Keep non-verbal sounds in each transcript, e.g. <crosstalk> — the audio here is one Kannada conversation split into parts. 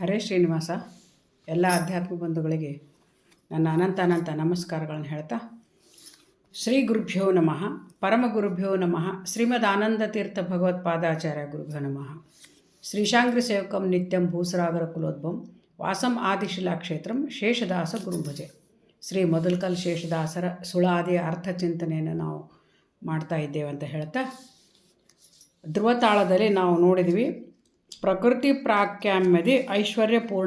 ಹರೇ ಶ್ರೀನಿವಾಸ, ಎಲ್ಲ ಆಧ್ಯಾತ್ಮ ಬಂಧುಗಳಿಗೆ ನನ್ನ ಅನಂತ ಅನಂತ ನಮಸ್ಕಾರಗಳನ್ನು ಹೇಳ್ತಾ, ಶ್ರೀ ಗುರುಭ್ಯೋ ನಮಃ, ಪರಮ ಗುರುಭ್ಯೋ ನಮಃ, ಶ್ರೀಮದ್ ಆನಂದ ತೀರ್ಥ ಭಗವತ್ಪಾದಾಚಾರ್ಯ ಗುರುಭ್ಯೋ ನಮಃ. ಶ್ರೀಶಾಂಗ್ರಿ ಸೇವಕಂ ನಿತ್ಯಂ ಭೂಸರಾಗರ ಕುಲೋದ್ಭವಂ, ವಾಸಂ ಆದಿಶಿಲಾ ಕ್ಷೇತ್ರಂ ಶೇಷದಾಸ ಗುರುಭಜೆ. ಶ್ರೀ ಮೊದಲ್ಕಲ್ ಶೇಷದಾಸರ ಸುಳಾದಿಯ ಅರ್ಥ ಚಿಂತನೆಯನ್ನು ನಾವು ಮಾಡ್ತಾ ಇದ್ದೇವೆ ಅಂತ ಹೇಳ್ತಾ, ಧ್ರುವತಾಳದಲ್ಲಿ ನಾವು ನೋಡಿದ್ವಿ ಪ್ರಕೃತಿ ಪ್ರಾಕ್ಯಾಮ್ಯದಿ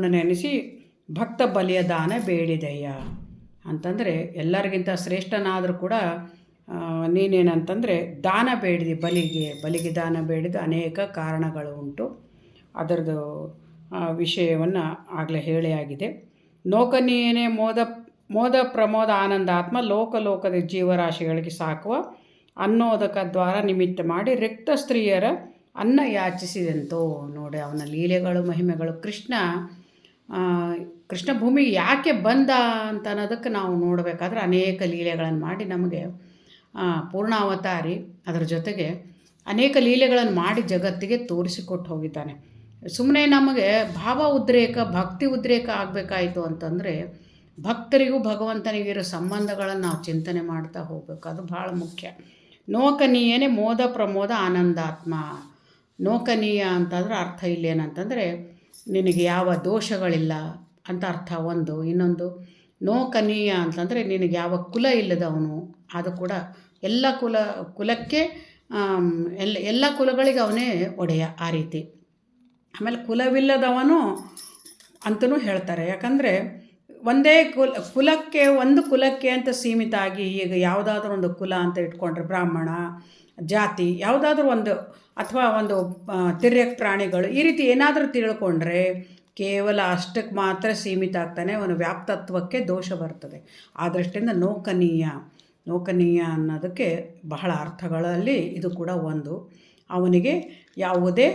ನೆನೆಸಿ ಭಕ್ತ ಬಲಿಯ ದಾನ ಬೇಡಿದಯ್ಯ ಅಂತಂದರೆ ಎಲ್ಲರಿಗಿಂತ ಶ್ರೇಷ್ಠನಾದರೂ ಕೂಡ ನೀನೇನಂತಂದರೆ ದಾನ ಬೇಡಿದೆ, ಬಲಿಗೆ ಬಲಿಗೆ ದಾನ ಬೇಡಿದ ಅನೇಕ ಕಾರಣಗಳು ಉಂಟು. ಅದರದ್ದು ವಿಷಯವನ್ನು ಆಗಲೇ ಹೇಳಿಯಾಗಿದೆ ಆಗಿದೆ ನೋಕನೀಯನೇ ಮೋದ ಮೋದ ಪ್ರಮೋದ ಆನಂದಾತ್ಮ, ಲೋಕ ಲೋಕದ ಜೀವರಾಶಿಗಳಿಗೆ ಸಾಕುವ ಅನ್ನೋದಕ ದ್ವಾರ ನಿಮಿತ್ತ ಮಾಡಿ ರಿಕ್ತ ಸ್ತ್ರೀಯರ ಅನ್ನ ಯಾಚಿಸಿದಂತೋ ನೋಡಿ ಅವನ ಲೀಲೆಗಳು, ಮಹಿಮೆಗಳು. ಕೃಷ್ಣ ಕೃಷ್ಣ ಭೂಮಿ ಯಾಕೆ ಬಂದ ಅಂತ ಅನ್ನೋದಕ್ಕೆ ನಾವು ನೋಡಬೇಕಾದ್ರೆ ಅನೇಕ ಲೀಲೆಗಳನ್ನು ಮಾಡಿ ನಮಗೆ ಪೂರ್ಣಾವತಾರಿ ಅದರ ಜೊತೆಗೆ ಅನೇಕ ಲೀಲೆಗಳನ್ನು ಮಾಡಿ ಜಗತ್ತಿಗೆ ತೋರಿಸಿಕೊಟ್ಟು ಹೋಗಿದ್ದಾನೆ. ಸುಮ್ಮನೆ ನಮಗೆ ಭಾವ ಉದ್ರೇಕ, ಭಕ್ತಿ ಉದ್ರೇಕ ಆಗಬೇಕಾಯಿತು ಅಂತಂದರೆ ಭಕ್ತರಿಗೂ ಭಗವಂತನಿಗಿರೋ ಸಂಬಂಧಗಳನ್ನು ನಾವು ಚಿಂತನೆ ಮಾಡ್ತಾ ಹೋಗಬೇಕು. ಅದು ಭಾಳ ಮುಖ್ಯ. ನೋಕನೀಯನೇ ಮೋದ ಪ್ರಮೋದ ಆನಂದಾತ್ಮ. ನೋಕನೀಯ ಅಂತಂದ್ರೆ ಅರ್ಥ ಇಲ್ಲೇನಂತಂದರೆ, ನಿನಗೆ ಯಾವ ದೋಷಗಳಿಲ್ಲ ಅಂತ ಅರ್ಥ ಒಂದು. ಇನ್ನೊಂದು, ನೋಕನೀಯ ಅಂತಂದರೆ ನಿನಗೆ ಯಾವ ಕುಲ ಇಲ್ಲದವನು, ಅದು ಕೂಡ ಎಲ್ಲ ಕುಲ, ಕುಲಕ್ಕೆ ಎಲ್ಲ ಎಲ್ಲ ಕುಲಗಳಿಗೆ ಅವನೇ ಒಡೆಯ ಆ ರೀತಿ. ಆಮೇಲೆ ಕುಲವಿಲ್ಲದವನು ಅಂತಲೂ ಹೇಳ್ತಾರೆ. ಯಾಕಂದರೆ ಒಂದೇ ಕುಲ, ಕುಲಕ್ಕೆ, ಒಂದು ಕುಲಕ್ಕೆ ಅಂತ ಸೀಮಿತ ಆಗಿ ಈಗ ಯಾವುದಾದ್ರೂ ಒಂದು ಕುಲ ಅಂತ ಇಟ್ಕೊಂಡ್ರೆ ಬ್ರಾಹ್ಮಣ, ಜಾತಿ, ಯಾವುದಾದ್ರೂ ಒಂದು ಅಥವಾ ಒಂದು ತಿರ್ಯಕ್ ಪ್ರಾಣಿಗಳು ಈ ರೀತಿ ಏನಾದರೂ ತಿಳ್ಕೊಂಡ್ರೆ ಕೇವಲ ಅಷ್ಟಕ್ಕೆ ಮಾತ್ರ ಸೀಮಿತ ಆಗ್ತಾನೆ ಅವನು ವ್ಯಾಪ್ತತ್ವಕ್ಕೆ ದೋಷ ಬರ್ತದೆ. ಆ ದೃಷ್ಟಿಯಿಂದ ನೋಕನೀಯ ನೋಕನೀಯ ಅನ್ನೋದಕ್ಕೆ ಬಹಳ ಅರ್ಥಗಳಲ್ಲಿ ಇದು ಕೂಡ ಒಂದು. ಅವನಿಗೆ ಯಾವುದೇ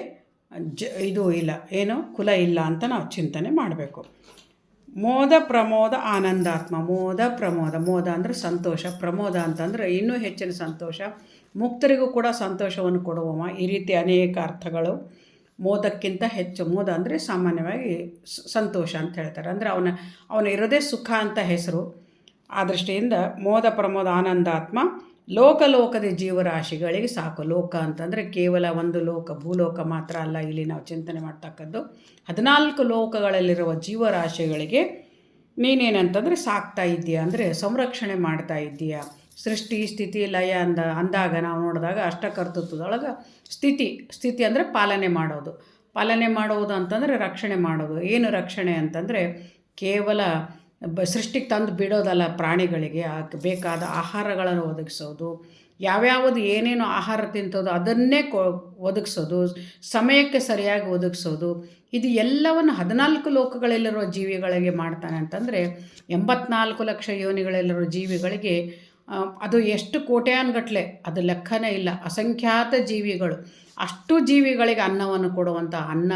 ಜ, ಇದು ಇಲ್ಲ, ಏನು ಕುಲ ಇಲ್ಲ ಅಂತ ನಾವು ಚಿಂತನೆ ಮಾಡಬೇಕು. ಮೋದ ಪ್ರಮೋದ ಆನಂದಾತ್ಮ. ಮೋದ ಪ್ರಮೋದ. ಮೋದ ಅಂದರೆ ಸಂತೋಷ. ಪ್ರಮೋದ ಅಂತಂದರೆ ಇನ್ನೂ ಹೆಚ್ಚಿನ ಸಂತೋಷ. ಮುಕ್ತರಿಗೂ ಕೂಡ ಸಂತೋಷವನ್ನು ಕೊಡುವವ. ಈ ರೀತಿ ಅನೇಕ ಅರ್ಥಗಳು ಮೋದಕ್ಕಿಂತ ಹೆಚ್ಚು. ಮೋದ ಅಂದರೆ ಸಾಮಾನ್ಯವಾಗಿ ಸಂತೋಷ ಅಂತ ಹೇಳ್ತಾರೆ. ಅಂದರೆ ಅವನ ಅವನ ಇರೋದೇ ಸುಖ ಅಂತ ಹೆಸರು. ಆ ದೃಷ್ಟಿಯಿಂದ ಮೋದ ಪ್ರಮೋದ ಆನಂದಾತ್ಮ. ಲೋಕ ಲೋಕದ ಜೀವರಾಶಿಗಳಿಗೆ ಸಾಕು. ಲೋಕ ಅಂತಂದರೆ ಕೇವಲ ಒಂದು ಲೋಕ, ಭೂಲೋಕ ಮಾತ್ರ ಅಲ್ಲ. ಇಲ್ಲಿ ನಾವು ಚಿಂತನೆ ಮಾಡ್ತಕ್ಕದ್ದು ಹದಿನಾಲ್ಕು ಲೋಕಗಳಲ್ಲಿರುವ ಜೀವರಾಶಿಗಳಿಗೆ ನೀನೇನಂತಂದರೆ ಸಾಕ್ತಾ ಇದ್ದೀಯಾ ಅಂದರೆ ಸಂರಕ್ಷಣೆ ಮಾಡ್ತಾ ಇದ್ದೀಯಾ. ಸೃಷ್ಟಿ, ಸ್ಥಿತಿ, ಲಯ ಅಂದ, ಅಂದಾಗ ನಾವು ನೋಡಿದಾಗ ಅಷ್ಟಕರ್ತೃತ್ವದೊಳಗೆ ಸ್ಥಿತಿ ಸ್ಥಿತಿ ಅಂದರೆ ಪಾಲನೆ ಮಾಡೋದು. ಪಾಲನೆ ಮಾಡೋದು ಅಂತಂದರೆ ರಕ್ಷಣೆ ಮಾಡೋದು. ಏನು ರಕ್ಷಣೆ ಅಂತಂದರೆ ಕೇವಲ ಸೃಷ್ಟಿಗೆ ತಂದು ಬಿಡೋದಲ್ಲ ಪ್ರಾಣಿಗಳಿಗೆ ಬೇಕಾದ ಆಹಾರಗಳನ್ನು ಒದಗಿಸೋದು, ಯಾವ್ಯಾವುದು ಏನೇನು ಆಹಾರ ತಿಂತದೋ ಅದನ್ನೇ ಕೊ, ಒದಗಿಸೋದು, ಸಮಯಕ್ಕೆ ಸರಿಯಾಗಿ ಒದಗಿಸೋದು, ಇದು ಎಲ್ಲವನ್ನು ಹದಿನಾಲ್ಕು ಲೋಕಗಳಲ್ಲಿರುವ ಜೀವಿಗಳಿಗೆ ಮಾಡ್ತಾನೆ ಅಂತಂದರೆ, ಎಂಬತ್ನಾಲ್ಕು ಲಕ್ಷ ಯೋನಿಗಳಲ್ಲಿರುವ ಜೀವಿಗಳಿಗೆ ಅದು ಎಷ್ಟು ಕೋಟ್ಯಾನ್ಗಟ್ಲೆ ಅದು ಲೆಕ್ಕನೇ ಇಲ್ಲ. ಅಸಂಖ್ಯಾತ ಜೀವಿಗಳು, ಅಷ್ಟು ಜೀವಿಗಳಿಗೆ ಅನ್ನವನ್ನು ಕೊಡುವಂಥ ಅನ್ನ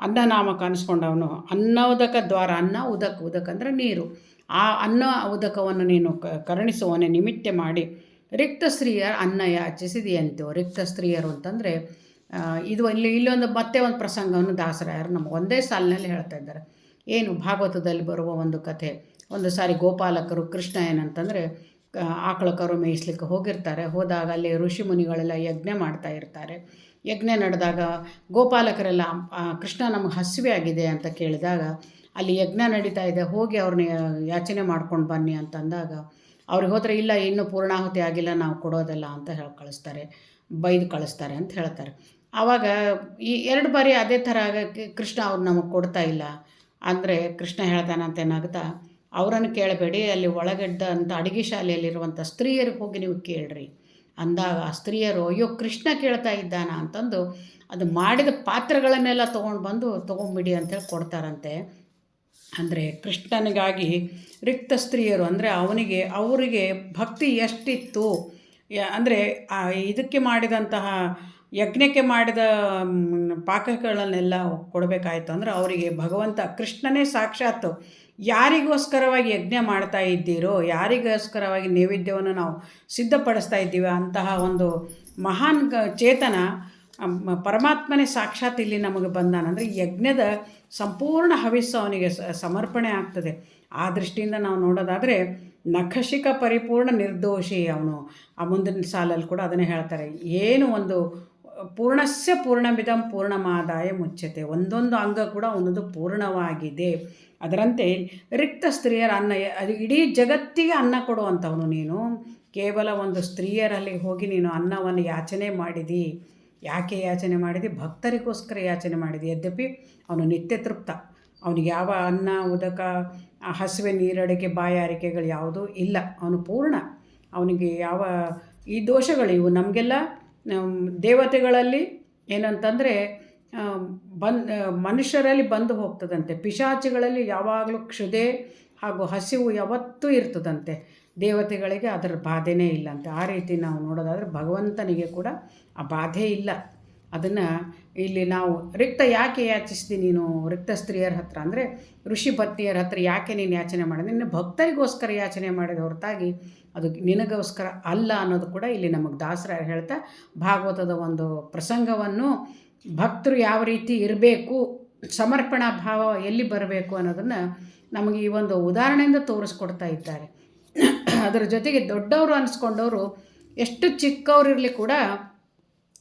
ಅನ್ನನಾಮಕ ಅನಿಸ್ಕೊಂಡವನು. ಅನ್ನೋದಕ ದ್ವಾರ, ಅನ್ನ ಉದಕ ಉದಕ ಅಂದರೆ ನೀರು. ಆ ಅನ್ನ ಉದಕವನ್ನು ನೀನು ಕ ನಿಮಿತ್ತೆ ಮಾಡಿ ರಿಕ್ತ ಸ್ತ್ರೀಯರು ಅನ್ನ ಯಾಚಿಸಿದೆಯಂತೆ. ರಿಕ್ತ ಸ್ತ್ರೀಯರು ಅಂತಂದರೆ ಇದು ಇಲ್ಲಿ ಇಲ್ಲೊಂದು ಮತ್ತೆ ಒಂದು ಪ್ರಸಂಗವನ್ನು ದಾಸರಾಯರು ನಮಗೆ ಒಂದೇ ಸಾಲಿನಲ್ಲಿ ಹೇಳ್ತಾ ಇದ್ದಾರೆ. ಏನು, ಭಾಗವತದಲ್ಲಿ ಬರುವ ಒಂದು ಕಥೆ. ಒಂದು ಸಾರಿ ಗೋಪಾಲಕರು ಕೃಷ್ಣ ಏನಂತಂದರೆ ಆಕಳ ಕರು ಮೇಯಿಸ್ಲಿಕ್ಕೆ ಹೋಗಿರ್ತಾರೆ. ಹೋದಾಗ ಅಲ್ಲಿ ಋಷಿ ಮುನಿಗಳೆಲ್ಲ ಯಜ್ಞ ಮಾಡ್ತಾ ಇರ್ತಾರೆ. ಯಜ್ಞ ನಡೆದಾಗ ಗೋಪಾಲಕರೆಲ್ಲ ಕೃಷ್ಣ ನಮಗೆ ಹಸಿವೆ ಆಗಿದೆ ಅಂತ ಕೇಳಿದಾಗ ಅಲ್ಲಿ ಯಜ್ಞ ನಡೀತಾ ಇದೆ, ಹೋಗಿ ಅವ್ರನ್ನ ಯಾಚನೆ ಮಾಡ್ಕೊಂಡು ಬನ್ನಿ ಅಂತಂದಾಗ ಅವ್ರಿಗೆ ಹೋದರೆ, ಇಲ್ಲ, ಇನ್ನೂ ಪೂರ್ಣಾಹುತಿ ಆಗಿಲ್ಲ, ನಾವು ಕೊಡೋದಲ್ಲ ಅಂತ ಹೇಳಿ ಕಳಿಸ್ತಾರೆ, ಬೈದು ಕಳಿಸ್ತಾರೆ ಅಂತ ಹೇಳ್ತಾರೆ. ಆವಾಗ ಈ ಎರಡು ಬಾರಿ ಅದೇ ಥರ ಕೃಷ್ಣ ಅವ್ರು ನಮಗೆ ಕೊಡ್ತಾ ಇಲ್ಲ. ಅಂದರೆ ಕೃಷ್ಣ ಹೇಳ್ತಾನಂತ ಏನಾಗುತ್ತಾ ಅವರನ್ನು ಕೇಳಬೇಡಿ, ಅಲ್ಲಿ ಅಂತ ಅಡುಗೆ ಶಾಲೆಯಲ್ಲಿರುವಂಥ ಸ್ತ್ರೀಯರಿಗೆ ಹೋಗಿ ನೀವು ಕೇಳ್ರಿ. ಅಂದಾಗ ಆ ಸ್ತ್ರೀಯರು, ಅಯ್ಯೋ, ಕೃಷ್ಣ ಕೇಳ್ತಾ ಇದ್ದಾನ ಅಂತಂದು ಅದು ಮಾಡಿದ ಪಾತ್ರಗಳನ್ನೆಲ್ಲ ತೊಗೊಂಡು ಬಂದು ತೊಗೊಂಬಿಡಿ ಅಂತೇಳಿ ಕೊಡ್ತಾರಂತೆ. ಅಂದರೆ ಕೃಷ್ಣನಿಗಾಗಿ ರಿಕ್ತ ಸ್ತ್ರೀಯರು, ಅಂದರೆ ಅವನಿಗೆ, ಅವರಿಗೆ ಭಕ್ತಿ ಎಷ್ಟಿತ್ತು? ಅಂದರೆ ಇದಕ್ಕೆ ಮಾಡಿದಂತಹ ಯಜ್ಞಕ್ಕೆ ಮಾಡಿದ ಪಾಕಗಳನ್ನೆಲ್ಲ ಕೊಡಬೇಕಾಯ್ತು. ಅಂದರೆ ಅವರಿಗೆ ಭಗವಂತ ಕೃಷ್ಣನೇ ಸಾಕ್ಷಾತ್ ಯಾರಿಗೋಸ್ಕರವಾಗಿ ಯಜ್ಞ ಮಾಡ್ತಾ ಇದ್ದೀರೋ, ಯಾರಿಗೋಸ್ಕರವಾಗಿ ನೈವೇದ್ಯವನ್ನು ನಾವು ಸಿದ್ಧಪಡಿಸ್ತಾ ಇದ್ದೀವಿ ಅಂತಹ ಒಂದು ಮಹಾನ್ ಚೇತನ ಪರಮಾತ್ಮನೇ ಸಾಕ್ಷಾತ್ ಇಲ್ಲಿ ನಮಗೆ ಬಂದಾನಂದರೆ ಯಜ್ಞದ ಸಂಪೂರ್ಣ ಹವಿಸ್ಸು ಅವನಿಗೆ ಸಮರ್ಪಣೆ ಆಗ್ತದೆ. ಆ ದೃಷ್ಟಿಯಿಂದ ನಾವು ನೋಡೋದಾದರೆ ನಖಶಿಕ ಪರಿಪೂರ್ಣ ನಿರ್ದೋಷಿ ಅವನು. ಆ ಮುಂದಿನ ಸಾಲಲ್ಲಿ ಕೂಡ ಅದನ್ನೇ ಹೇಳ್ತಾರೆ. ಏನು ಒಂದು ಪೂರ್ಣಸ್ಯ ಪೂರ್ಣಮಿದಂ ಪೂರ್ಣಮಾದಾಯ ಮುಚ್ಚತೆ ಒಂದೊಂದು ಅಂಗ ಕೂಡ ಒಂದೊಂದು ಪೂರ್ಣವಾಗಿದೆ. ಅದರಂತೆ ರಿಕ್ತ ಸ್ತ್ರೀಯರ ಅನ್ನ ಇಡೀ ಜಗತ್ತಿಗೆ ಅನ್ನ ಕೊಡುವಂಥವನು ನೀನು. ಕೇವಲ ಒಂದು ಸ್ತ್ರೀಯರಲ್ಲಿ ಹೋಗಿ ನೀನು ಅನ್ನವನ್ನು ಯಾಚನೆ ಮಾಡಿದಿ. ಯಾಕೆ ಯಾಚನೆ ಮಾಡಿದಿ? ಭಕ್ತರಿಗೋಸ್ಕರ ಯಾಚನೆ ಮಾಡಿದಿ. ಯದ್ಯಪಿ ಅವನು ನಿತ್ಯ ತೃಪ್ತ. ಅವನಿಗೆ ಯಾವ ಅನ್ನ, ಉದಕ, ಹಸಿವೆ ನೀರಡಿಕೆ, ಬಾಯಾರಿಕೆಗಳು ಯಾವುದೂ ಇಲ್ಲ. ಅವನು ಪೂರ್ಣ. ಅವನಿಗೆ ಯಾವ ಈ ದೋಷಗಳು ಇವು ನಮಗೆಲ್ಲ ದೇವತೆಗಳಲ್ಲಿ ಏನಂತಂದರೆ ಬಂದ್ ಮನುಷ್ಯರಲ್ಲಿ ಬಂದು ಹೋಗ್ತದಂತೆ. ಪಿಶಾಚಿಗಳಲ್ಲಿ ಯಾವಾಗಲೂ ಕ್ಷುದೆ ಹಾಗೂ ಹಸಿವು ಯಾವತ್ತೂ ಇರ್ತದಂತೆ. ದೇವತೆಗಳಿಗೆ ಅದರ ಬಾಧೆನೇ ಇಲ್ಲಂತೆ. ಆ ರೀತಿ ನಾವು ನೋಡೋದಾದರೆ ಭಗವಂತನಿಗೆ ಕೂಡ ಆ ಬಾಧೆ ಇಲ್ಲ. ಅದನ್ನು ಇಲ್ಲಿ ನಾವು ರಿಕ್ತ ಯಾಕೆ ಯಾಚಿಸ್ತೀನಿ ನೀನು? ರಿಕ್ತ ಸ್ತ್ರೀಯರ ಹತ್ರ ಅಂದರೆ ಋಷಿ ಪತ್ನಿಯರ ಹತ್ರ ಯಾಕೆ ನೀನು ಯಾಚನೆ ಮಾಡಿದೆ? ನಿನ್ನ ಭಕ್ತರಿಗೋಸ್ಕರ ಯಾಚನೆ ಮಾಡಿದ ಹೊರತಾಗಿ ಅದು ನಿನಗೋಸ್ಕರ ಅಲ್ಲ ಅನ್ನೋದು ಕೂಡ ಇಲ್ಲಿ ನಮಗೆ ದಾಸರ ಹೇಳ್ತಾ ಭಾಗವತದ ಒಂದು ಪ್ರಸಂಗವನ್ನು ಭಕ್ತರು ಯಾವ ರೀತಿ ಇರಬೇಕು, ಸಮರ್ಪಣಾ ಭಾವ ಎಲ್ಲಿ ಬರಬೇಕು ಅನ್ನೋದನ್ನು ನಮಗೆ ಈ ಒಂದು ಉದಾಹರಣೆಯಿಂದ ತೋರಿಸ್ಕೊಡ್ತಾ ಇದ್ದಾರೆ. ಅದರ ಜೊತೆಗೆ ದೊಡ್ಡವರು ಅನ್ನಿಸ್ಕೊಂಡವರು ಎಷ್ಟು ಚಿಕ್ಕವರಿರಲಿ ಕೂಡ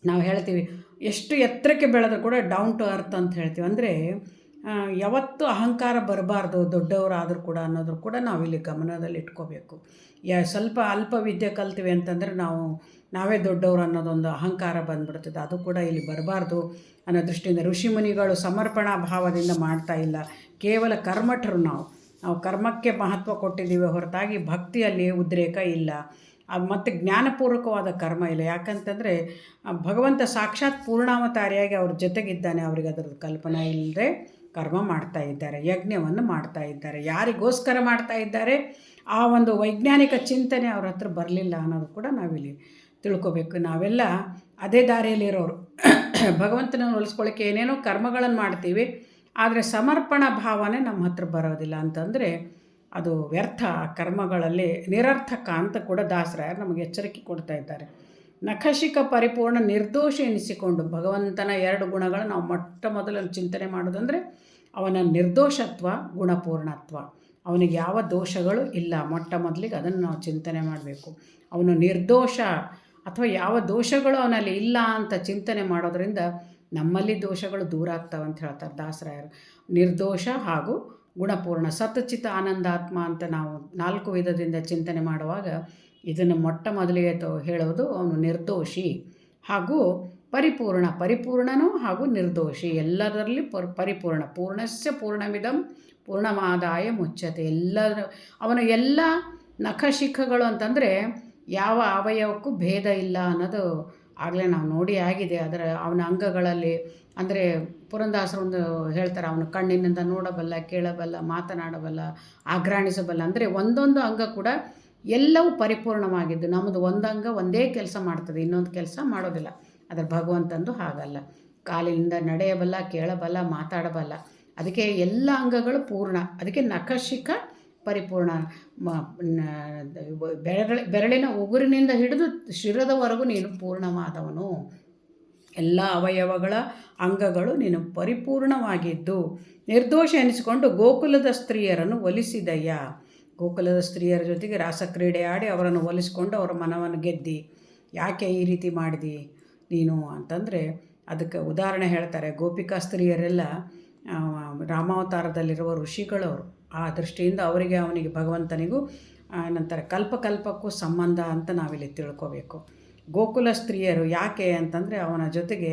ನಾವು ಹೇಳ್ತೀವಿ ಎಷ್ಟು ಎತ್ತರಕ್ಕೆ ಬೆಳೆದ್ರು ಕೂಡ ಡೌನ್ ಟು ಅರ್ತ್ ಅಂತ ಹೇಳ್ತೀವಿ. ಅಂದರೆ ಯಾವತ್ತೂ ಅಹಂಕಾರ ಬರಬಾರ್ದು, ದೊಡ್ಡವರಾದರೂ ಕೂಡ ಅನ್ನೋದ್ರ ಕೂಡ ನಾವಿಲ್ಲಿ ಗಮನದಲ್ಲಿ ಇಟ್ಕೋಬೇಕು. ಯಾ, ಸ್ವಲ್ಪ ಅಲ್ಪ ವಿದ್ಯೆ ಕಲ್ತೀವಿ ಅಂತಂದರೆ ನಾವು, ನಾವೇ ದೊಡ್ಡವರು ಅನ್ನೋದೊಂದು ಅಹಂಕಾರ ಬಂದ್ಬಿಡ್ತದೆ. ಅದು ಕೂಡ ಇಲ್ಲಿ ಬರಬಾರ್ದು ಅನ್ನೋ ದೃಷ್ಟಿಯಿಂದ ಋಷಿಮುನಿಗಳು ಸಮರ್ಪಣಾ ಭಾವದಿಂದ ಮಾಡ್ತಾ ಇಲ್ಲ. ಕೇವಲ ಕರ್ಮಠರು ನಾವು. ನಾವು ಕರ್ಮಕ್ಕೆ ಮಹತ್ವ ಕೊಟ್ಟಿದ್ದೀವಿ ಹೊರತಾಗಿ ಭಕ್ತಿಯಲ್ಲಿ ಉದ್ರೇಕ ಇಲ್ಲ. ಮತ್ತು ಜ್ಞಾನಪೂರ್ವಕವಾದ ಕರ್ಮ ಇಲ್ಲ. ಯಾಕಂತಂದರೆ ಭಗವಂತ ಸಾಕ್ಷಾತ್ ಪೂರ್ಣಾವತಾರಿಯಾಗಿ ಅವ್ರ ಜೊತೆಗಿದ್ದಾನೆ. ಅವ್ರಿಗೆ ಅದರದ್ದು ಕಲ್ಪನೆ ಇಲ್ಲದೆ ಕರ್ಮ ಮಾಡ್ತಾ ಇದ್ದಾರೆ, ಯಜ್ಞವನ್ನು ಮಾಡ್ತಾ ಇದ್ದಾರೆ, ಯಾರಿಗೋಸ್ಕರ ಮಾಡ್ತಾ ಇದ್ದಾರೆ, ಆ ಒಂದು ವೈಜ್ಞಾನಿಕ ಚಿಂತನೆ ಅವ್ರ ಹತ್ರ ಬರಲಿಲ್ಲ ಅನ್ನೋದು ಕೂಡ ನಾವಿಲ್ಲಿ ತಿಳ್ಕೊಬೇಕು. ನಾವೆಲ್ಲ ಅದೇ ದಾರಿಯಲ್ಲಿರೋರು. <coughs> ಭಗವಂತನ ಹೋಲಿಸ್ಕೊಳ್ಳೋಕ್ಕೆ ಏನೇನೋ ಕರ್ಮಗಳನ್ನು ಮಾಡ್ತೀವಿ, ಆದರೆ ಸಮರ್ಪಣಾ ಭಾವನೆ ನಮ್ಮ ಹತ್ರ ಬರೋದಿಲ್ಲ. ಅಂತಂದರೆ ಅದು ವ್ಯರ್ಥ ಕರ್ಮಗಳಲ್ಲಿ. ನಿರರ್ಥಕ ಅಂತ ಕೂಡ ದಾಸರಾಯರು ನಮಗೆ ಎಚ್ಚರಿಕೆ ಕೊಡ್ತಾ ಇದ್ದಾರೆ. ನಖಶಿಕ ಪರಿಪೂರ್ಣ ನಿರ್ದೋಷ ಎನಿಸಿಕೊಂಡು ಭಗವಂತನ ಎರಡು ಗುಣಗಳು ನಾವು ಮೊಟ್ಟ ಮೊದಲು ಚಿಂತನೆ ಮಾಡೋದಂದರೆ ಅವನ ನಿರ್ದೋಷತ್ವ, ಗುಣಪೂರ್ಣತ್ವ. ಅವನಿಗೆ ಯಾವ ದೋಷಗಳು ಇಲ್ಲ. ಮೊಟ್ಟ ಮೊದಲಿಗೆ ಅದನ್ನು ನಾವು ಚಿಂತನೆ ಮಾಡಬೇಕು. ಅವನು ನಿರ್ದೋಷ ಅಥವಾ ಯಾವ ದೋಷಗಳು ಅವನಲ್ಲಿ ಇಲ್ಲ ಅಂತ ಚಿಂತನೆ ಮಾಡೋದರಿಂದ ನಮ್ಮಲ್ಲಿ ದೋಷಗಳು ದೂರ ಆಗ್ತಾವಂತ ಅಂತ ಹೇಳ್ತಾರೆ ದಾಸರಾಯರು. ನಿರ್ದೋಷ ಹಾಗೂ ಗುಣಪೂರ್ಣ ಸತಚಿತ ಆನಂದಾತ್ಮ ಅಂತ ನಾವು ನಾಲ್ಕು ವಿಧದಿಂದ ಚಿಂತನೆ ಮಾಡುವಾಗ ಇದನ್ನು ಮೊಟ್ಟ ಮೊದಲಿಗೆ ತೋ ಹೇಳೋದು ಅವನು ನಿರ್ದೋಷಿ ಹಾಗೂ ಪರಿಪೂರ್ಣ ಪರಿಪೂರ್ಣನೂ ಹಾಗೂ ನಿರ್ದೋಷಿ ಎಲ್ಲದರಲ್ಲಿ ಪರ್ ಪರಿಪೂರ್ಣ ಪೂರ್ಣಸ್ಯ ಪೂರ್ಣಮಿದಂ ಪೂರ್ಣಮಾದಾಯ ಮುಚ್ಚತೆ ಎಲ್ಲ ಅವನ ಎಲ್ಲ ನಖಶಿಖಗಳು ಅಂತಂದರೆ ಯಾವ ಅವಯವಕ್ಕೂ ಭೇದ ಇಲ್ಲ ಅನ್ನೋದು ಆಗಲೇ ನಾವು ನೋಡಿ ಆಗಿದೆ ಅದರ ಅವನ ಅಂಗಗಳಲ್ಲಿ ಅಂದರೆ ಪುರಂದಾಸರು ಒಂದು ಹೇಳ್ತಾರೆ, ಅವನು ಕಣ್ಣಿನಿಂದ ನೋಡಬಲ್ಲ, ಕೇಳಬಲ್ಲ, ಮಾತನಾಡಬಲ್ಲ, ಆಘ್ರಾಣಿಸಬಲ್ಲ. ಅಂದರೆ ಒಂದೊಂದು ಅಂಗ ಕೂಡ ಎಲ್ಲವೂ ಪರಿಪೂರ್ಣವಾಗಿದ್ದು ನಮ್ಮದು ಒಂದು ಅಂಗ ಒಂದೇ ಕೆಲಸ ಮಾಡ್ತದೆ, ಇನ್ನೊಂದು ಕೆಲಸ ಮಾಡೋದಿಲ್ಲ. ಅದರ ಭಗವಂತಂದು ಹಾಗಲ್ಲ. ಕಾಲಿನಿಂದ ನಡೆಯಬಲ್ಲ, ಕೇಳಬಲ್ಲ, ಮಾತಾಡಬಲ್ಲ, ಅದಕ್ಕೆ ಎಲ್ಲ ಅಂಗಗಳು ಪೂರ್ಣ. ಅದಕ್ಕೆ ನಖಶಿಖ ಪರಿಪೂರ್ಣ. ಬೆರಳ, ಬೆರಳಿನ ಉಗುರಿನಿಂದ ಹಿಡಿದು ಶಿರದವರೆಗೂ ನೀನು ಪೂರ್ಣವಾದವನು. ಎಲ್ಲ ಅವಯವಗಳ ಅಂಗಗಳು ನೀನು ಪರಿಪೂರ್ಣವಾಗಿದ್ದು. ನಿರ್ದೋಷ ಎನಿಸಿಕೊಂಡು ಗೋಕುಲದ ಸ್ತ್ರೀಯರನ್ನು ಒಲಿಸಿದಯ್ಯ ಗೋಕುಲದ ಸ್ತ್ರೀಯರ ಜೊತೆಗೆ ರಾಸಕ್ರೀಡೆ ಆಡಿ ಅವರನ್ನು ಒಲಿಸಿಕೊಂಡು ಅವರ ಮನವನ್ನು ಗೆದ್ದಿ. ಯಾಕೆ ಈ ರೀತಿ ಮಾಡಿದಿ? ನೀನು ಅಂತಂದರೆ ಅದಕ್ಕೆ ಉದಾಹರಣೆ ಹೇಳ್ತಾರೆ. ಗೋಪಿಕಾ ಸ್ತ್ರೀಯರೆಲ್ಲ ರಾಮಾವತಾರದಲ್ಲಿರುವ ಋಷಿಗಳವರು ಆ ದೃಷ್ಟಿಯಿಂದ ಅವರಿಗೆ ಅವನಿಗೆ ಭಗವಂತನಿಗೂ ನಂತರ ಕಲ್ಪಕಲ್ಪಕ್ಕೂ ಸಂಬಂಧ ಅಂತ ನಾವಿಲ್ಲಿ ತಿಳ್ಕೋಬೇಕು. ಗೋಕುಲ ಸ್ತ್ರೀಯರು ಯಾಕೆ ಅಂತಂದರೆ ಅವನ ಜೊತೆಗೆ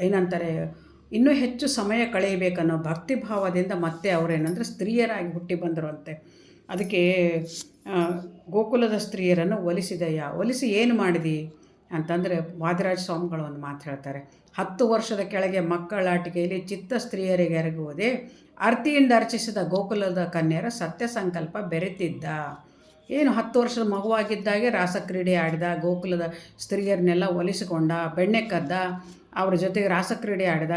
ಏನಂತಾರೆ, ಇನ್ನೂ ಹೆಚ್ಚು ಸಮಯ ಕಳೆಯಬೇಕನ್ನೋ ಭಕ್ತಿ ಭಾವದಿಂದ ಮತ್ತೆ ಅವರೇನಂದ್ರೆ ಸ್ತ್ರೀಯರಾಗಿ ಹುಟ್ಟಿ ಬಂದರಂತೆ. ಅದಕ್ಕೆ ಗೋಕುಲದ ಸ್ತ್ರೀಯರನ್ನು ಒಲಿಸಿದಯ್ಯ. ಒಲಿಸಿ ಏನು ಮಾಡಿದಿ? ಅಂತಂದರೆ ವಾದಿರಾಜ ಸ್ವಾಮಿಗಳು ಒಂದು ಮಾತು ಹೇಳ್ತಾರೆ. ಹತ್ತು ವರ್ಷದ ಕೆಳಗೆ ಮಕ್ಕಳಾಟಿಕೆಯಲ್ಲಿ ಚಿತ್ತ ಸ್ತ್ರೀಯರಿಗೆ ಎರಗುವುದೇ, ಅರ್ತಿಯಿಂದ ಅರ್ಚಿಸಿದ ಗೋಕುಲದ ಕನ್ಯರ ಸತ್ಯ ಸಂಕಲ್ಪ ಬೆರೆತಿದ್ದ. ಏನು ಹತ್ತು ವರ್ಷದ ಮಗುವಾಗಿದ್ದಾಗೆ ರಾಸಕ್ರೀಡೆ ಆಡಿದ, ಗೋಕುಲದ ಸ್ತ್ರೀಯರನ್ನೆಲ್ಲ ಒಲಿಸಿಕೊಂಡ, ಬೆಣ್ಣೆ ಕದ್ದ, ಅವ್ರ ಜೊತೆಗೆ ರಾಸಕ್ರೀಡೆ ಆಡಿದ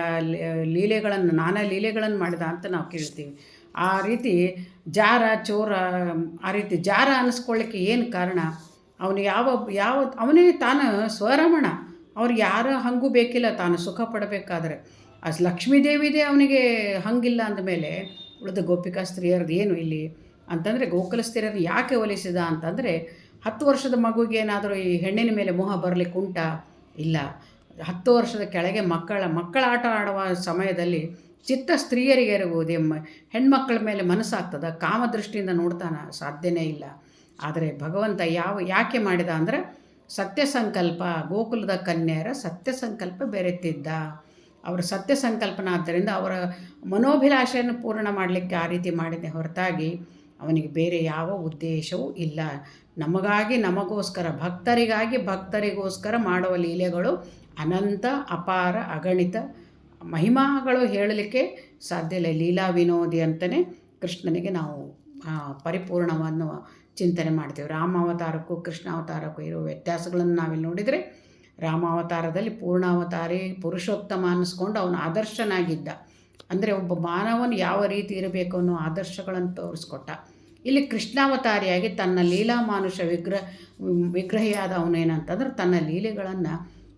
ಲೀಲೆಗಳನ್ನು, ನಾನಾ ಲೀಲೆಗಳನ್ನು ಮಾಡಿದ ಅಂತ ನಾವು ಕೇಳ್ತೀವಿ. ಆ ರೀತಿ ಜಾರ, ಚೋರ, ಆ ರೀತಿ ಜಾರ ಅನ್ನಿಸ್ಕೊಳ್ಳಿಕ್ಕೆ ಏನು ಕಾರಣ? ಅವನು ಯಾವ ಯಾವ, ಅವನೇ ತಾನು ಸ್ವರಮಣ. ಅವ್ರಿಗೆ ಯಾರ ಹಂಗೂ ಬೇಕಿಲ್ಲ, ತಾನು ಸುಖ ಪಡಬೇಕಾದ್ರೆ. ಆ ಲಕ್ಷ್ಮೀದೇವಿದೇ ಅವನಿಗೆ ಹಂಗಿಲ್ಲ ಅಂದಮೇಲೆ ಉಳಿದ ಗೋಪಿಕಾ ಸ್ತ್ರೀಯರದ್ದು ಏನು ಇಲ್ಲಿ? ಅಂತಂದರೆ ಗೋಕುಲಸ್ಥಿರರು ಯಾಕೆ ಒಲಿಸಿದ ಅಂತಂದರೆ ಹತ್ತು ವರ್ಷದ ಮಗುಗೆ ಏನಾದರೂ ಈ ಹೆಣ್ಣಿನ ಮೇಲೆ ಮೋಹ ಬರಲಿಕ್ಕೆ ಉಂಟ? ಇಲ್ಲ. ಹತ್ತು ವರ್ಷದ ಕೆಳಗೆ ಮಕ್ಕಳ ಮಕ್ಕಳ ಆಟ ಆಡುವ ಸಮಯದಲ್ಲಿ ಚಿತ್ತ ಸ್ತ್ರೀಯರಿಗೆ ಇರಬಹುದು ಹೆಣ್ಮಕ್ಕಳ ಮೇಲೆ ಮನಸ್ಸಾಗ್ತದ? ಕಾಮದೃಷ್ಟಿಯಿಂದ ನೋಡ್ತಾನ ಸಾಧ್ಯನೇ ಇಲ್ಲ. ಆದರೆ ಭಗವಂತ ಯಾವ, ಯಾಕೆ ಮಾಡಿದ ಅಂದರೆ ಸತ್ಯ ಸಂಕಲ್ಪ, ಗೋಕುಲದ ಕನ್ಯೆಯರ ಸತ್ಯ ಸಂಕಲ್ಪ ಬೆರೆತಿದ್ದ. ಅವರ ಸತ್ಯ ಸಂಕಲ್ಪನ ಆದ್ದರಿಂದ ಅವರ ಮನೋಭಿಲಾಷೆಯನ್ನು ಪೂರ್ಣ ಮಾಡಲಿಕ್ಕೆ ಆ ರೀತಿ ಮಾಡಿದೆ ಹೊರತಾಗಿ. ಅವನಿಗೆ ಬೇರೆ ಯಾವ ಉದ್ದೇಶವೂ ಇಲ್ಲ. ನಮಗಾಗಿ, ನಮಗೋಸ್ಕರ, ಭಕ್ತರಿಗಾಗಿ, ಭಕ್ತರಿಗೋಸ್ಕರ ಮಾಡುವ ಲೀಲೆಗಳು ಅನಂತ, ಅಪಾರ, ಅಗಣಿತ ಮಹಿಮಾಗಳು ಹೇಳಲಿಕ್ಕೆ ಸಾಧ್ಯ ಇಲ್ಲ. ಲೀಲಾ ವಿನೋದಿ ಅಂತಲೇ ಕೃಷ್ಣನಿಗೆ ನಾವು ಪರಿಪೂರ್ಣವನ್ನು ಚಿಂತನೆ ಮಾಡ್ತೇವೆ. ರಾಮಾವತಾರಕ್ಕೂ ಕೃಷ್ಣಾವತಾರಕ್ಕೂ ಇರೋ ವ್ಯತ್ಯಾಸಗಳನ್ನು ನಾವಿಲ್ಲಿ ನೋಡಿದರೆ ರಾಮಾವತಾರದಲ್ಲಿ ಪೂರ್ಣಾವತಾರಿ ಪುರುಷೋತ್ತಮ ಅನ್ನಿಸ್ಕೊಂಡು ಅವನು ಆದರ್ಶನಾಗಿದ್ದ. ಅಂದರೆ ಒಬ್ಬ ಮಾನವನು ಯಾವ ರೀತಿ ಇರಬೇಕು ಅನ್ನೋ ಆದರ್ಶಗಳನ್ನು ತೋರಿಸ್ಕೊಟ್ಟ. ಇಲ್ಲಿ ಕೃಷ್ಣಾವತಾರಿಯಾಗಿ ತನ್ನ ಲೀಲಾ ಮಾನುಷ ವಿಗ್ರಹ, ವಿಗ್ರಹಿಯಾದ ಅವನೇನಂತಂದ್ರೆ ತನ್ನ ಲೀಲೆಗಳನ್ನು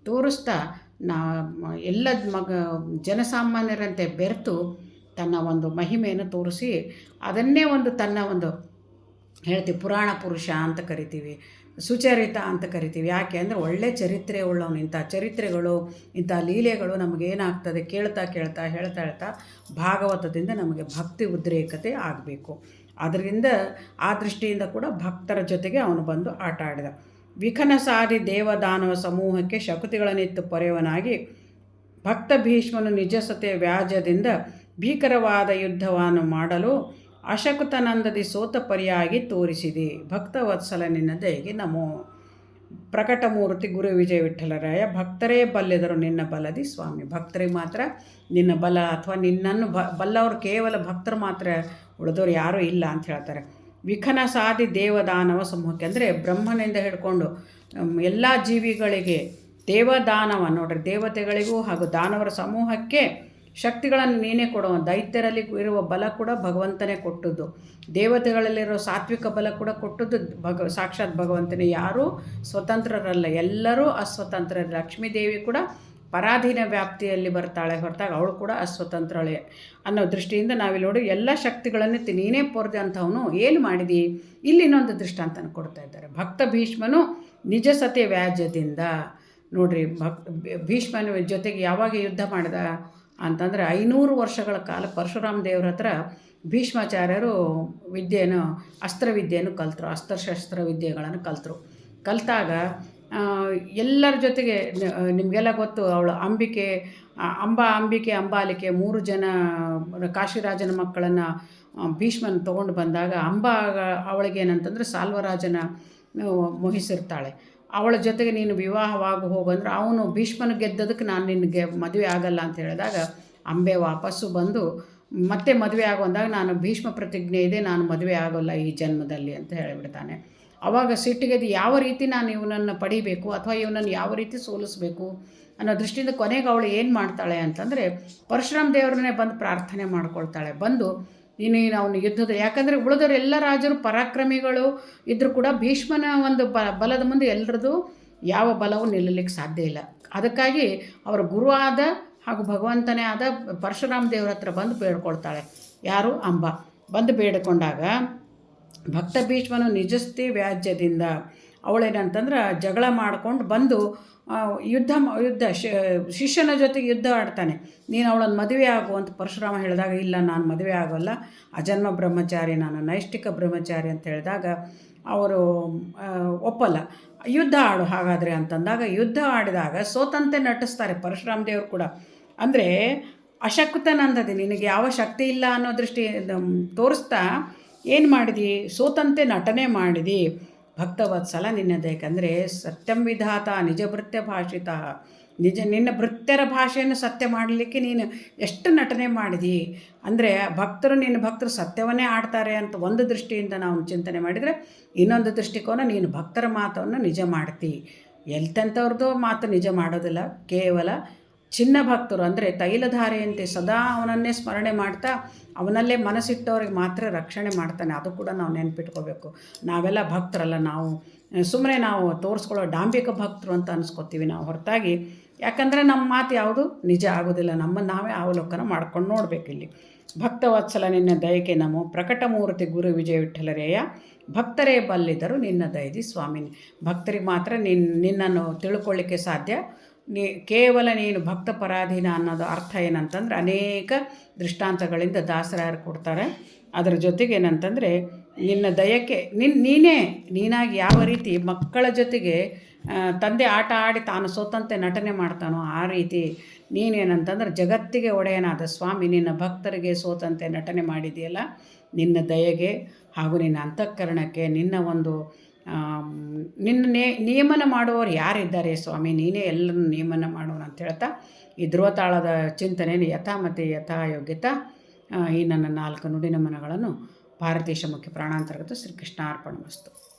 ತೋರಿಸ್ತಾ ನಾ, ಎಲ್ಲ ಮಗ, ಜನಸಾಮಾನ್ಯರಂತೆ ಬೆರೆತು ತನ್ನ ಒಂದು ಮಹಿಮೆಯನ್ನು ತೋರಿಸಿ ಅದನ್ನೇ ಒಂದು ತನ್ನ ಒಂದು ಹೇಳ್ತೀವಿ ಪುರಾಣ ಪುರುಷ ಅಂತ ಕರಿತೀವಿ. ಸುಚರಿತ ಅಂತ ಕರಿತೀವಿ. ಯಾಕೆ ಅಂದರೆ ಒಳ್ಳೆ ಚರಿತ್ರೆ ಉಳ್ಳವನು. ಇಂಥ ಚರಿತ್ರೆಗಳು, ಇಂಥ ಲೀಲೆಗಳು ನಮಗೇನಾಗ್ತದೆ ಕೇಳ್ತಾ ಕೇಳ್ತಾ, ಹೇಳ್ತಾ ಹೇಳ್ತಾ ಭಾಗವತದಿಂದ ನಮಗೆ ಭಕ್ತಿ ಉದ್ರೇಕತೆ ಆಗಬೇಕು. ಅದರಿಂದ ಆ ದೃಷ್ಟಿಯಿಂದ ಕೂಡ ಭಕ್ತರ ಜೊತೆಗೆ ಅವನು ಬಂದು ಆಟ ಆಡಿದ. ವಿಖನ ಸಾರಿ ದೇವದಾನವ ಸಮೂಹಕ್ಕೆ ಶಕುತಿಗಳನ್ನಿತ್ತು ಪೊರೆಯವನಾಗಿ ಭಕ್ತ ಭೀಷ್ಮನು ನಿಜಸತೆ ವ್ಯಾಜ್ಯದಿಂದ ಭೀಕರವಾದ ಯುದ್ಧವನ್ನು ಮಾಡಲು ಅಶಕುತನಂದದಿ ಸೋತ ಪರಿಯಾಗಿ ತೋರಿಸಿದೆ. ಭಕ್ತವತ್ಸಲ ನಿನ್ನ ದಯೆಗೆ ನಮೋ. ಪ್ರಕಟಮೂರ್ತಿ ಗುರು ವಿಜಯ ವಿಠಲರಾಯ ಭಕ್ತರೇ ಬಲ್ಲೆದರು ನಿನ್ನ ಬಲದಿ ಸ್ವಾಮಿ. ಭಕ್ತರಿಗೆ ಮಾತ್ರ ನಿನ್ನ ಬಲ ಅಥವಾ ನಿನ್ನನ್ನು ಬ, ಬಲ್ಲವರು ಕೇವಲ ಭಕ್ತರು ಮಾತ್ರ ಉಳಿದವರು ಯಾರೂ ಇಲ್ಲ ಅಂತ ಹೇಳ್ತಾರೆ. ವಿಖನ ಸಾಧಿ ದೇವದಾನವ ಸಮೂಹಕ್ಕೆ ಅಂದರೆ ಬ್ರಹ್ಮನಿಂದ ಹಿಡ್ಕೊಂಡು ಎಲ್ಲ ಜೀವಿಗಳಿಗೆ ದೇವದಾನವ ನೋಡ್ರಿ, ದೇವತೆಗಳಿಗೂ ಹಾಗೂ ದಾನವರ ಸಮೂಹಕ್ಕೆ ಶಕ್ತಿಗಳನ್ನು ನೀನೇ ಕೊಡುವ ದೈತ್ಯರಲ್ಲಿ ಇರುವ ಬಲ ಕೂಡ ಭಗವಂತನೇ ಕೊಟ್ಟದ್ದು. ದೇವತೆಗಳಲ್ಲಿರೋ ಸಾತ್ವಿಕ ಬಲ ಕೂಡ ಕೊಟ್ಟದ್ದು ಭಗ, ಸಾಕ್ಷಾತ್ ಭಗವಂತನೇ. ಯಾರೂ ಸ್ವತಂತ್ರರಲ್ಲ. ಎಲ್ಲರೂ ಅಸ್ವತಂತ್ರ ಲಕ್ಷ್ಮೀದೇವಿ ಕೂಡ ಪರಾಧೀನ ವ್ಯಾಪ್ತಿಯಲ್ಲಿ ಬರ್ತಾಳೆ. ಹೊರತಾಗ ಅವಳು ಕೂಡ ಅಸ್ವತಂತ್ರಳೆ ಅನ್ನೋ ದೃಷ್ಟಿಯಿಂದ ನಾವಿಲ್ಲಿ ನೋಡಿ ಎಲ್ಲ ಶಕ್ತಿಗಳನ್ನು ನೀನೇ ಪೊರೆದೆ ಅಂಥವನು ಏನು ಮಾಡಿದಿ? ಇಲ್ಲಿ ಇನ್ನೊಂದು ದೃಷ್ಟಾಂತನ ಕೊಡ್ತಾ ಇದ್ದಾರೆ. ಭಕ್ತ ಭೀಷ್ಮನು ನಿಜ ಸತ್ಯ ವ್ಯಾಜ್ಯದಿಂದ ನೋಡ್ರಿ, ಭಕ್, ಭೀಷ್ಮನ ಜೊತೆಗೆ ಯಾವಾಗ ಯುದ್ಧ ಮಾಡಿದ? ಅಂತಂದರೆ ಐನೂರು ವರ್ಷಗಳ ಕಾಲ ಪರಶುರಾಮ ದೇವ್ರ ಹತ್ರ ಭೀಷ್ಮಾಚಾರ್ಯರು ವಿದ್ಯೆಯನ್ನು, ಅಸ್ತ್ರವಿದ್ಯೆಯನ್ನು ಕಲ್ತರು, ಅಸ್ತ್ರಶಸ್ತ್ರ ವಿದ್ಯೆಗಳನ್ನು ಕಲ್ತರು. ಕಲಿತಾಗ ಎಲ್ಲರ ಜೊತೆಗೆ ನಿಮಗೆಲ್ಲ ಗೊತ್ತು, ಅವಳು ಅಂಬಿಕೆ ಅಂಬಾ, ಅಂಬಿಕೆ, ಅಂಬಾಲಿಕೆ, ಮೂರು ಜನ ಕಾಶಿರಾಜನ ಮಕ್ಕಳನ್ನು ಭೀಷ್ಮನ ತೊಗೊಂಡು ಬಂದಾಗ ಅಂಬಾ ಅವಳಿಗೆ ಏನಂತಂದರೆ ಸಾಲ್ವರಾಜನ ಮೋಹಿಸಿರ್ತಾಳೆ. ಅವಳ ಜೊತೆಗೆ ನೀನು ವಿವಾಹವಾಗಿ ಹೋಗಂದ್ರೆ ಅವನು ಭೀಷ್ಮನ ಗೆದ್ದದಕ್ಕೆ ನಾನು ನಿನಗೆ ಮದುವೆ ಆಗಲ್ಲ ಅಂತ ಹೇಳಿದಾಗ ಅಂಬೆ ವಾಪಸ್ಸು ಬಂದು ಮತ್ತೆ ಮದುವೆ ಆಗುವಂದಾಗ ನಾನು ಭೀಷ್ಮ ಪ್ರತಿಜ್ಞೆ ಇದೆ, ನಾನು ಮದುವೆ ಆಗೋಲ್ಲ ಈ ಜನ್ಮದಲ್ಲಿ ಅಂತ ಹೇಳಿಬಿಡ್ತಾನೆ. ಆವಾಗ ಸಿಟ್ಟಿಗೆದ್ದು ಯಾವ ರೀತಿ ನಾನು ಇವನನ್ನು ಪಡಿಬೇಕು ಅಥವಾ ಇವನನ್ನು ಯಾವ ರೀತಿ ಸೋಲಿಸ್ಬೇಕು ಅನ್ನೋ ದೃಷ್ಟಿಯಿಂದ ಕೊನೆಗೆ ಅವಳು ಏನು ಮಾಡ್ತಾಳೆ ಅಂತಂದರೆ ಪರಶುರಾಮ ದೇವರನ್ನೇ ಬಂದು ಪ್ರಾರ್ಥನೆ ಮಾಡ್ಕೊಳ್ತಾಳೆ. ಬಂದು ನೀನು ಅವನು ಯುದ್ಧದ ಯಾಕಂದರೆ ಉಳಿದವರು ಎಲ್ಲ ರಾಜರು ಪರಾಕ್ರಮಿಗಳು ಇದ್ದರೂ ಕೂಡ ಭೀಷ್ಮನ ಒಂದು ಬ ಬಲದ ಮುಂದೆ ಎಲ್ಲರದು ಯಾವ ಬಲವೂ ನಿಲ್ಲಲಿಕ್ಕೆ ಸಾಧ್ಯ ಇಲ್ಲ. ಅದಕ್ಕಾಗಿ ಅವರ ಗುರು ಆದ ಹಾಗೂ ಭಗವಂತನೇ ಆದ ಪರಶುರಾಮ ದೇವರ ಹತ್ರ ಬಂದು ಬೇಡ್ಕೊಳ್ತಾಳೆ. ಯಾರು? ಅಂಬ. ಬಂದು ಬೇಡಿಕೊಂಡಾಗ ಭಕ್ತ ಭೀಷ್ಮನು ನಿಜಸ್ಥಿ ವ್ಯಾಜ್ಯದಿಂದ ಅವಳೇನಂತಂದ್ರೆ ಜಗಳ ಮಾಡ್ಕೊಂಡು ಬಂದು ಯುದ್ಧ ಯುದ್ಧ ಶಿಷ್ಯನ ಜೊತೆಗೆ ಯುದ್ಧ ಆಡ್ತಾನೆ. ನೀನು ಅವಳನ್ನು ಮದುವೆ ಆಗು ಅಂತ ಪರಶುರಾಮ ಹೇಳಿದಾಗ, ಇಲ್ಲ, ನಾನು ಮದುವೆ ಆಗೋಲ್ಲ. ಅಜನ್ಮ ಬ್ರಹ್ಮಚಾರಿ, ನಾನು ನೈಷ್ಠಿಕ ಬ್ರಹ್ಮಚಾರಿ ಅಂತ ಹೇಳಿದಾಗ, ಅವರು ಒಪ್ಪಲ್ಲ. ಯುದ್ಧ ಆಡು ಹಾಗಾದರೆ ಅಂತಂದಾಗ, ಯುದ್ಧ ಆಡಿದಾಗ ಸೋತಂತೆ ನಟಿಸ್ತಾರೆ ಪರಶುರಾಮ ದೇವರು ಕೂಡ. ಅಂದರೆ, ಅಶಕ್ತನಂದದೆ, ನಿನಗೆ ಯಾವ ಶಕ್ತಿ ಇಲ್ಲ ಅನ್ನೋ ದೃಷ್ಟಿ ತೋರಿಸ್ತಾ, ಏನು ಮಾಡಿದಿ? ಸೋತಂತೆ ನಟನೆ ಮಾಡಿದಿ. ಭಕ್ತವತ್ಸಲ ನಿನ್ನದು ಸತ್ಯಂ ವಿಧಾತ ನಿಜ ಭೃತ್ಯ ಭಾಷಿತ. ನಿಜ ನಿನ್ನ ಭೃತ್ಯರ ಭಾಷೆಯನ್ನು ಸತ್ಯ ಮಾಡಲಿಕ್ಕೆ ನೀನು ಎಷ್ಟು ನಟನೆ ಮಾಡಿದಿ? ಅಂದರೆ ಭಕ್ತರು ನಿನ್ನ ಭಕ್ತರು ಸತ್ಯವನ್ನೇ ಆಡ್ತಾರೆ ಅಂತ ಒಂದು ದೃಷ್ಟಿಯಿಂದ ನಾವು ಚಿಂತನೆ ಮಾಡಿದರೆ ಇನ್ನೊಂದು ದೃಷ್ಟಿಕೋನ ನೀನು ಭಕ್ತರ ಮಾತನ್ನು ನಿಜ ಮಾಡ್ತಿ. ಎಲ್ತಂಥವ್ರದ್ದು ಮಾತು ನಿಜ ಮಾಡೋದಿಲ್ಲ, ಕೇವಲ ಚಿನ್ನ ಭಕ್ತರು ಅಂದರೆ ತೈಲಧಾರೆಯಂತೆ ಸದಾ ಅವನನ್ನೇ ಸ್ಮರಣೆ ಮಾಡ್ತಾ ಅವನಲ್ಲೇ ಮನಸ್ಸಿಟ್ಟವ್ರಿಗೆ ಮಾತ್ರ ರಕ್ಷಣೆ ಮಾಡ್ತಾನೆ. ಅದು ಕೂಡ ನಾವು ನೆನ್ಪಿಟ್ಕೋಬೇಕು. ನಾವೆಲ್ಲ ಭಕ್ತರಲ್ಲ ನಾವು. ಸುಮ್ಮನೆ ನಾವು ತೋರಿಸ್ಕೊಳ್ಳೋ ಡಾಂಬಿಕ ಭಕ್ತರು ಅಂತ ಅನ್ಸ್ಕೊತೀವಿ ನಾವು ಹೊರತಾಗಿ. ಯಾಕಂದರೆ ನಮ್ಮ ಮಾತು ಯಾವುದು? ನಿಜ ಆಗೋದಿಲ್ಲ. ನಮ್ಮನ್ನು ನಾವೇ ಅವಲೋಕನ ಮಾಡ್ಕೊಂಡು ನೋಡಬೇಕು ಇಲ್ಲಿ. ಭಕ್ತವತ್ಸಲ ನಿನ್ನ ದಯಕೆ ನಮೋ. ಪ್ರಕಟಮೂರ್ತಿ ಗುರು ವಿಜಯ ವಿಠಲರೇಯ. ಭಕ್ತರೇ ಬಲ್ಲಿದರು ನಿನ್ನ ದಯದಿ ಸ್ವಾಮಿನಿ. ಭಕ್ತರಿಗೆ ಮಾತ್ರ ನಿನ್ನ ನಿನ್ನನ್ನು ತಿಳ್ಕೊಳ್ಳಿಕ್ಕೆ ಸಾಧ್ಯ. ನೀ, ಕೇವಲ ನೀನು ಭಕ್ತ ಪರಾಧೀನ ಅನ್ನೋದು ಅರ್ಥ ಏನಂತಂದ್ರೆ ಅನೇಕ ದೃಷ್ಟಾಂತಗಳಿಂದ ದಾಸರಾಯರು ಕೊಡ್ತಾರೆ. ಅದರ ಜೊತೆಗೆ ಏನಂತಂದರೆ ನಿನ್ನ ದಯಕ್ಕೆ ನಿನ್ನ ನೀನೇ, ನೀನಾಗಿ ಯಾವ ರೀತಿ ಮಕ್ಕಳ ಜೊತೆಗೆ ತಂದೆ ಆಟ ಆಡಿ ತಾನು ಸೋತಂತೆ ನಟನೆ ಮಾಡ್ತಾನೋ ಆ ರೀತಿ ನೀನೇನಂತಂದ್ರೆ ಜಗತ್ತಿಗೆ ಒಡೆಯನಾದ ಸ್ವಾಮಿ ನಿನ್ನ ಭಕ್ತರಿಗೆ ಸೋತಂತೆ ನಟನೆ ಮಾಡಿದೆಯಲ್ಲ. ನಿನ್ನ ದಯೆಗೆ ಹಾಗೂ ನಿನ್ನ ಅಂತಃಕರಣಕ್ಕೆ ನಿನ್ನ ಒಂದು ನಿನ್ನ ನೇ, ನಿಯಮನ ಮಾಡುವವರು ಯಾರಿದ್ದಾರೆ ಸ್ವಾಮಿ? ನೀನೇ ಎಲ್ಲರನ್ನು ನಿಯಮನ ಮಾಡೋಣ ಅಂತ ಹೇಳ್ತಾ, ಈ ಧ್ರುವತಾಳದ ಚಿಂತನೆ ಯಥಾ ಮತ್ತು ಯಥಾ ಯೋಗ್ಯತ ಈ ನನ್ನ ನಾಲ್ಕು ನುಡಿನಮನಗಳನ್ನು ಭಾರತೀಶ ಮುಖ್ಯ ಪ್ರಾಣಾಂತರ್ಗತ ಶ್ರೀಕೃಷ್ಣ ಅರ್ಪಣ ವಸ್ತು